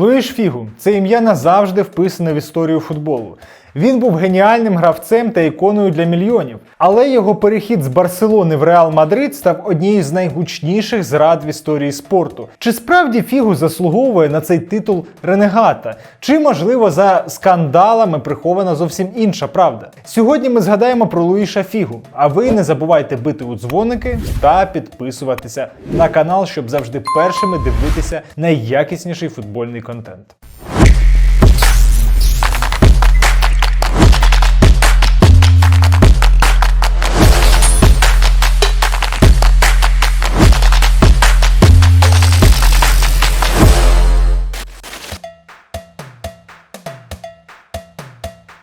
Луїш Фігу це ім'я назавжди вписане в історію футболу. Він був геніальним гравцем та іконою для мільйонів, але його перехід з Барселони в Реал Мадрид став однією з найгучніших зрад в історії спорту. Чи справді Фігу заслуговує на цей титул ренегата? Чи можливо за скандалами прихована зовсім інша правда? Сьогодні ми згадаємо про Луїша Фігу. А ви не забувайте бити у дзвоники та підписуватися на канал, щоб завжди першими дивитися найякісніший футбольний контент.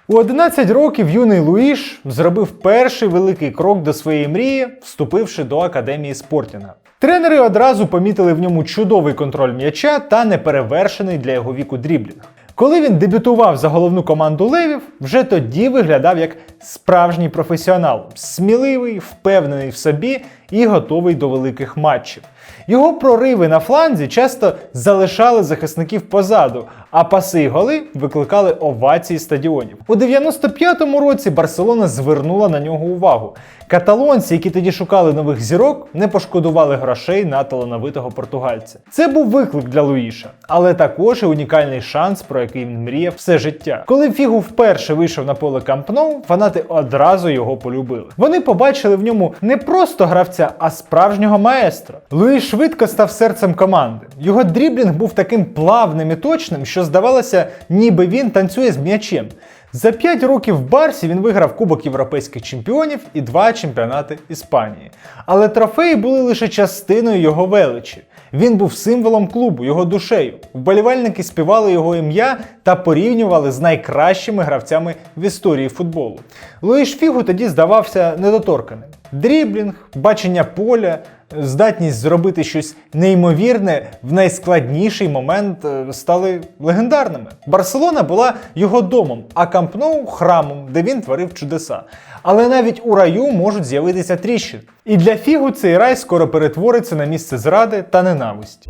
У 11 років юний Луїш зробив перший великий крок до своєї мрії, вступивши до академії Спортінга. Тренери одразу помітили в ньому чудовий контроль м'яча та неперевершений для його віку дріблінг. Коли він дебютував за головну команду левів, вже тоді виглядав як справжній професіонал, сміливий, впевнений в собі і готовий до великих матчів. Його прориви на фланзі часто залишали захисників позаду, а паси й голи викликали овації стадіонів. У 95-му році Барселона звернула на нього увагу. Каталонці, які тоді шукали нових зірок, не пошкодували грошей на талановитого португальця. Це був виклик для Луїша, але також і унікальний шанс, про який він мріяв все життя. Коли Фігу вперше вийшов на поле Камп Ноу, фанати одразу його полюбили. Вони побачили в ньому не просто гравця, а справжнього маестро. Луїш швидко став серцем команди. Його дріблінг був таким плавним і точним, що здавалося, ніби він танцює з м'ячем. За 5 років в Барсі він виграв Кубок європейських чемпіонів і два чемпіонати Іспанії. Але трофеї були лише частиною його величі. Він був символом клубу, його душею. Вболівальники співали його ім'я та порівнювали з найкращими гравцями в історії футболу. Луїш Фігу тоді здавався недоторканим. Дріблінг, бачення поля, здатність зробити щось неймовірне в найскладніший момент е, стали легендарними. Барселона була його домом, а Кампноу – храмом, де він творив чудеса. Але навіть у раю можуть з'явитися тріщини. І для Фігу цей рай скоро перетвориться на місце зради та ненависті.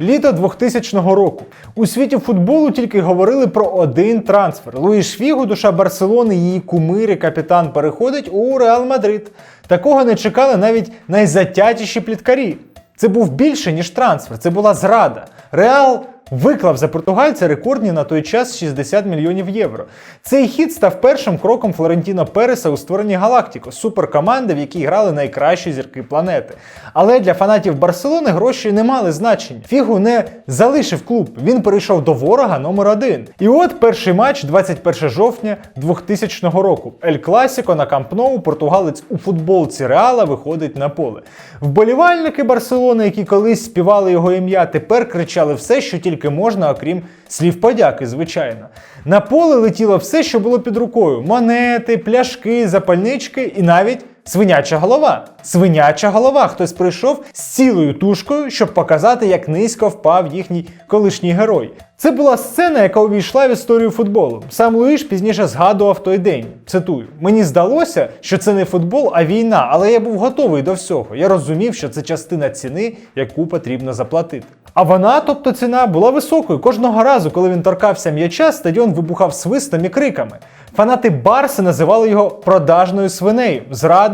Літо 2000 року. У світі футболу тільки говорили про один трансфер. Луїш Фігу, душа Барселони, її кумир капітан переходить у Реал Мадрид. Такого не чекали навіть найзатятіші пліткарі. Це був більше, ніж трансфер, це була зрада. Реал виклав за португальця рекордні на той час 60 мільйонів євро. Цей хід став першим кроком Флорентіно Переса у створенні Галактико, суперкоманди, в якій грали найкращі зірки планети. Але для фанатів Барселони гроші не мали значення. Фігу не залишив клуб, він перейшов до ворога номер один. І от перший матч 21 жовтня 2000 року. Ель Класіко на Камп Ноу португалець у футболці Реала виходить на поле. Вболівальники Барселони, які колись співали його ім'я, тепер кричали все, що тільки можна, окрім слів подяки, звичайно. На поле летіло все, що було під рукою: монети, пляшки, запальнички і навіть. Свиняча голова. Свиняча голова. Хтось прийшов з цілою тушкою, щоб показати, як низько впав їхній колишній герой. Це була сцена, яка увійшла в історію футболу. Сам Луїш пізніше згадував той день. Цитую: мені здалося, що це не футбол, а війна, але я був готовий до всього. Я розумів, що це частина ціни, яку потрібно заплатити. А вона, тобто ціна, була високою. Кожного разу, коли він торкався м'яча, стадіон вибухав свистом і криками. Фанати Барси називали його продажною свинею,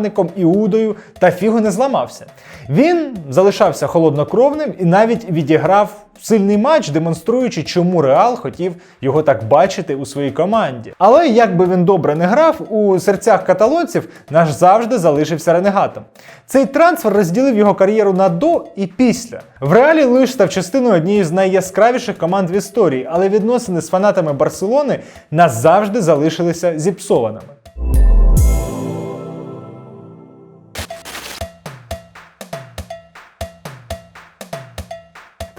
зрадником, іудою, та фігу не зламався. Він залишався холоднокровним і навіть відіграв сильний матч, демонструючи, чому Реал хотів його так бачити у своїй команді. Але як би він добре не грав, у серцях каталонців наш завжди залишився ренегатом. Цей трансфер розділив його кар'єру на до і після. В реалі Лиш став частиною однієї з найяскравіших команд в історії, але відносини з фанатами Барселони назавжди залишилися зіпсованими.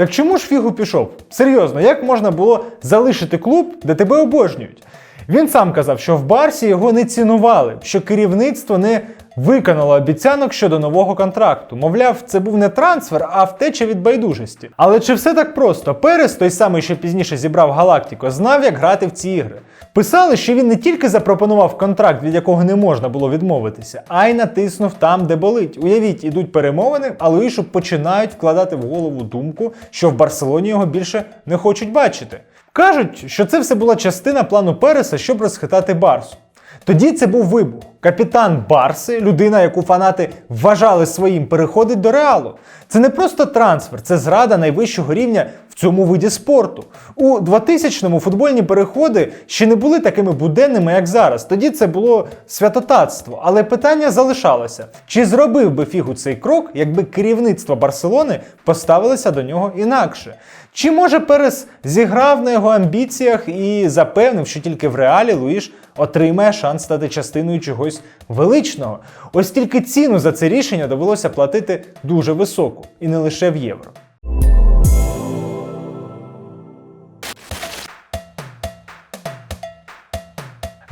Так чому ж Фігу пішов? Серйозно, як можна було залишити клуб, де тебе обожнюють? Він сам казав, що в Барсі його не цінували, що керівництво не виконала обіцянок щодо нового контракту. Мовляв, це був не трансфер, а втеча від байдужості. Але чи все так просто? Перес, той самий, що пізніше зібрав Галактико, знав, як грати в ці ігри. Писали, що він не тільки запропонував контракт, від якого не можна було відмовитися, а й натиснув там, де болить. Уявіть, ідуть перемовини, а Луїшу починають вкладати в голову думку, що в Барселоні його більше не хочуть бачити. Кажуть, що це все була частина плану Переса, щоб розхитати Барсу. Тоді це був вибух. Капітан Барси, людина, яку фанати вважали своїм, переходить до реалу. Це не просто трансфер, це зрада найвищого рівня в цьому виді спорту. У 2000-му футбольні переходи ще не були такими буденними, як зараз. Тоді це було святотатство. Але питання залишалося: чи зробив би фігу цей крок, якби керівництво Барселони поставилося до нього інакше? Чи може Перес зіграв на його амбіціях і запевнив, що тільки в реалі Луїш отримає шанс стати частиною чогось величного? Ось тільки ціну за це рішення довелося платити дуже високу, і не лише в євро.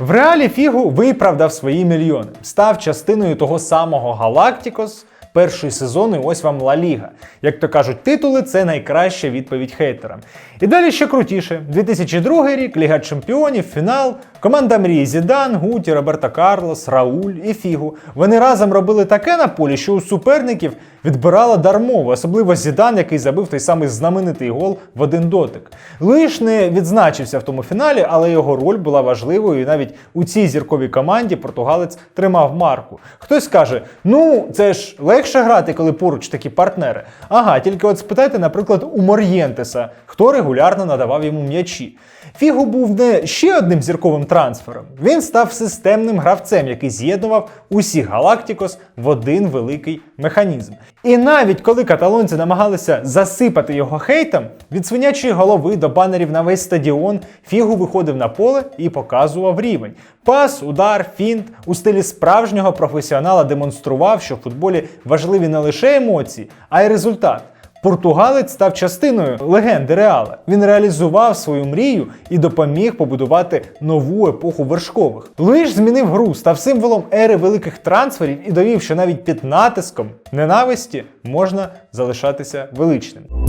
В реалі Фігу виправдав свої мільйони, став частиною того самого Галактикос. Перший сезон, і ось вам Ла Ліга. Як то кажуть, титули це найкраща відповідь хейтерам. І далі ще крутіше: 2002 рік, Ліга Чемпіонів, фінал, команда мрії Зідан, Гуті, Роберто Карлос, Рауль і Фігу. Вони разом робили таке на полі, що у суперників відбирала дармово, особливо Зідан, який забив той самий знаменитий гол в один дотик. Луїш не відзначився в тому фіналі, але його роль була важливою, і навіть у цій зірковій команді португалець тримав марку. Хтось каже: ну це ж легше грати, коли поруч такі партнери. Ага, тільки от спитайте, наприклад, у Мор'єнтеса, хто регулярно надавав йому м'ячі. Фігу був не ще одним зірковим трансфером. Він став системним гравцем, який з'єднував усіх Галактикос в один великий механізм. І навіть коли каталонці намагалися засипати його хейтом, від свинячої голови до банерів на весь стадіон Фігу виходив на поле і показував рівень. Пас, удар, фінт у стилі справжнього професіонала демонстрував, що в футболі важливі не лише емоції, а й результат. Португалець став частиною легенди Реала. Він реалізував свою мрію і допоміг побудувати нову епоху вершкових. Луїш змінив гру, став символом ери великих трансферів і довів, що навіть під натиском ненависті можна залишатися величним.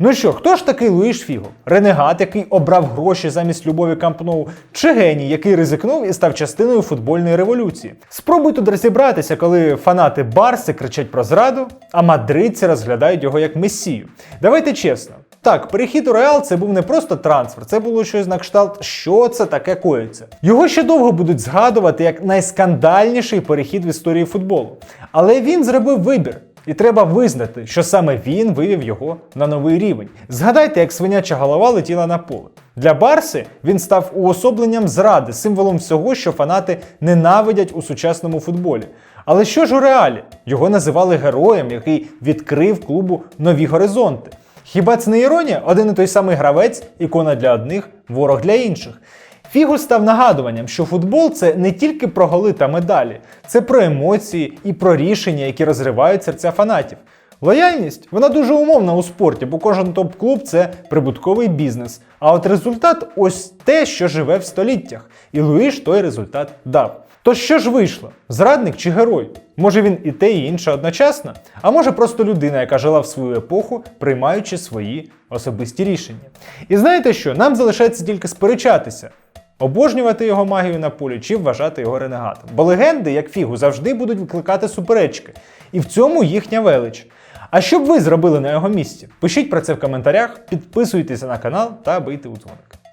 Ну що, хто ж такий Луїш Фіго? Ренегат, який обрав гроші замість любові Кампноу, чи геній, який ризикнув і став частиною футбольної революції? Спробуй тут розібратися, коли фанати Барси кричать про зраду, а мадридці розглядають його як месію. Давайте чесно. Так, перехід у Реал це був не просто трансфер, це було щось на кшталт, що це таке коїться. Його ще довго будуть згадувати як найскандальніший перехід в історії футболу. Але він зробив вибір. І треба визнати, що саме він вивів його на новий рівень. Згадайте, як свиняча голова летіла на поле. Для Барси він став уособленням зради, символом всього, що фанати ненавидять у сучасному футболі. Але що ж у реалі? Його називали героєм, який відкрив клубу нові горизонти. Хіба це не іронія? Один і той самий гравець, ікона для одних, ворог для інших. Фігу став нагадуванням, що футбол це не тільки про голи та медалі, це про емоції і про рішення, які розривають серця фанатів. Лояльність вона дуже умовна у спорті, бо кожен топ-клуб це прибутковий бізнес. А от результат ось те, що живе в століттях. І Луїш той результат дав. То що ж вийшло? Зрадник чи герой? Може він і те, і інше одночасно? А може просто людина, яка жила в свою епоху, приймаючи свої особисті рішення. І знаєте що? Нам залишається тільки сперечатися. Обожнювати його магію на полі чи вважати його ренегатом. Бо легенди, як фігу, завжди будуть викликати суперечки. І в цьому їхня велич. А що б ви зробили на його місці? Пишіть про це в коментарях, підписуйтеся на канал та бийте у дзвоник.